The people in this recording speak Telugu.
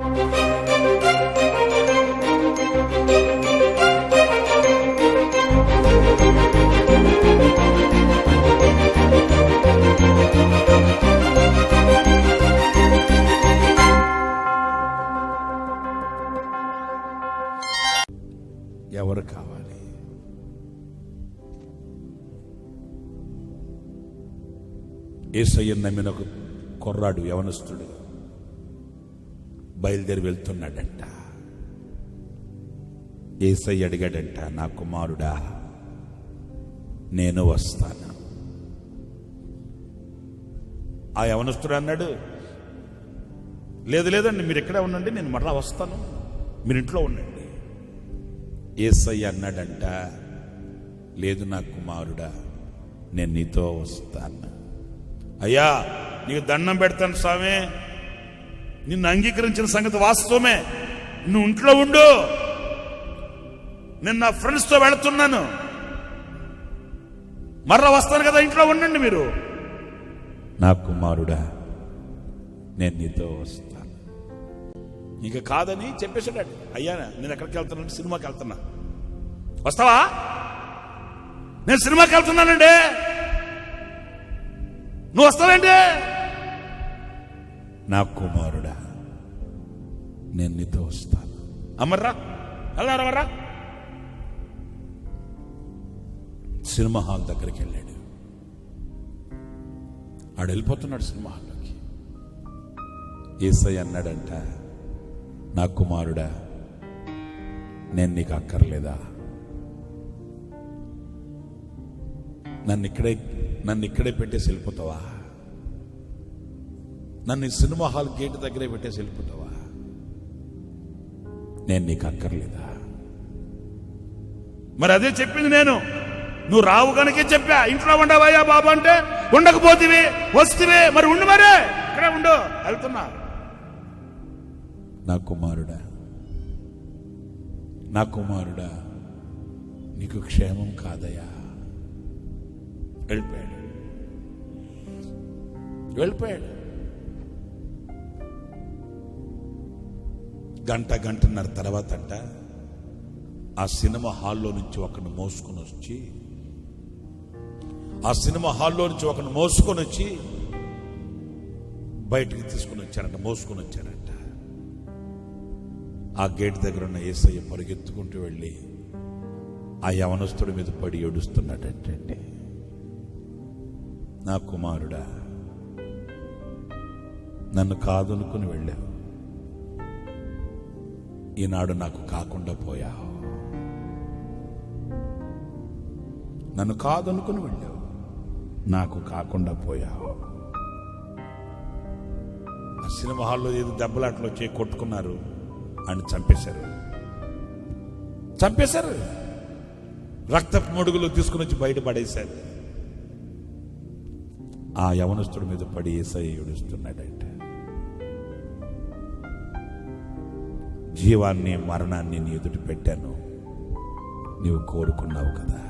ఎవరు కావాలి? ఏసయ్య నమ్మిన ఒక కుర్రాడు యవనస్తుడు. బయలుదేరి వెళ్తున్నాడంట. ఏసై అడిగాడంట నా కుమారుడా నేను వస్తాను. ఆ యవనస్తుడు అన్నాడు లేదు లేదండి మీరు ఎక్కడే ఉండండి నేను మరలా వస్తాను మీరు ఇంట్లో ఉండండి. ఏసై అన్నాడంట లేదు నా కుమారుడా నేను నీతో వస్తాను. అయ్యా నీకు దండం పెడతాను స్వామి నిన్ను అంగీకరించిన సంగతి వాస్తవమే. నువ్వు ఇంట్లో ఉండు. నేను నా ఫ్రెండ్స్తో వెళుతున్నాను. మరలా వస్తాను కదా ఇంట్లో ఉండండి మీరు. నా కుమారుడా నేను నీతో వస్తాను. ఇక కాదని చెప్పేసాడు అయ్యా నేను ఎక్కడికి వెళ్తున్నాను సినిమాకి వెళ్తున్నా. వస్తావా? నేను సినిమాకి వెళ్తున్నానండి. నువ్వు వస్తావేంటి? నా కుమారుడా నేను నీతో వస్తాను. అమ్మర్రా వెళ్ళారా మర్రా సినిమా హాల్ దగ్గరికి వెళ్ళాడు. ఆడు వెళ్ళిపోతున్నాడు సినిమా హాల్లోకి. ఏసై అన్నాడంట నా కుమారుడా నేను నీకు అక్కర్లేదా? నన్ను ఇక్కడే నన్ను ఇక్కడే పెట్టేసి వెళ్ళిపోతావా? నన్ను సినిమా హాల్ గేట్ దగ్గరే పెట్టేసి వెళ్ళిపోతావా? నేను నీకు అక్కర్లేదా? మరి అదే చెప్పింది నేను. నువ్వు రావు కనుకే చెప్పా. ఇంట్లో ఉండవయ్యా బాబు అంటే. ఉండకపోతివి వస్తువే. మరి ఉండు మరే. ఇక్కడే ఉండు. వెళ్తున్నా. నా కుమారుడా నా కుమారుడా నీకు క్షేమం కాదయ్యా. వెళ్ళిపోయాడు. వెళ్ళిపోయాడు. గంట గంటన్నర తర్వాత అంట ఆ సినిమా హాల్లో నుంచి ఒకరిని మోసుకొని వచ్చి ఆ సినిమా హాల్లో నుంచి ఒకరిని మోసుకొని వచ్చి బయటికి తీసుకుని వచ్చారంట మోసుకొని వచ్చారంట. ఆ గేట్ దగ్గర ఉన్న ఏసయ్య పరిగెత్తుకుంటూ వెళ్ళి ఆ యవనస్తుడి మీద పడి ఏడుస్తున్నాడంటే నా కుమారుడా నన్ను కాదనుకుని వెళ్ళావు. ఈనాడు నాకు కాకుండా పోయావు. నన్ను కాదనుకుని వెళ్ళావు. నాకు కాకుండా పోయావు. ఆ సినిమా హాల్లో ఏదో దెబ్బలాట్లు వచ్చి కొట్టుకున్నారు. అని చంపేశారు. చంపేశారు. రక్తపు మడుగులు తీసుకుని వచ్చి బయట పడేశారు. ఆ యవనస్తుడి మీద పడి ఏసై ఏడుస్తున్నాడంటే. జీవాన్ని మరణాన్ని నీ ఎదుటి పెట్టాను. నీవు కోరుకున్నావు కదా.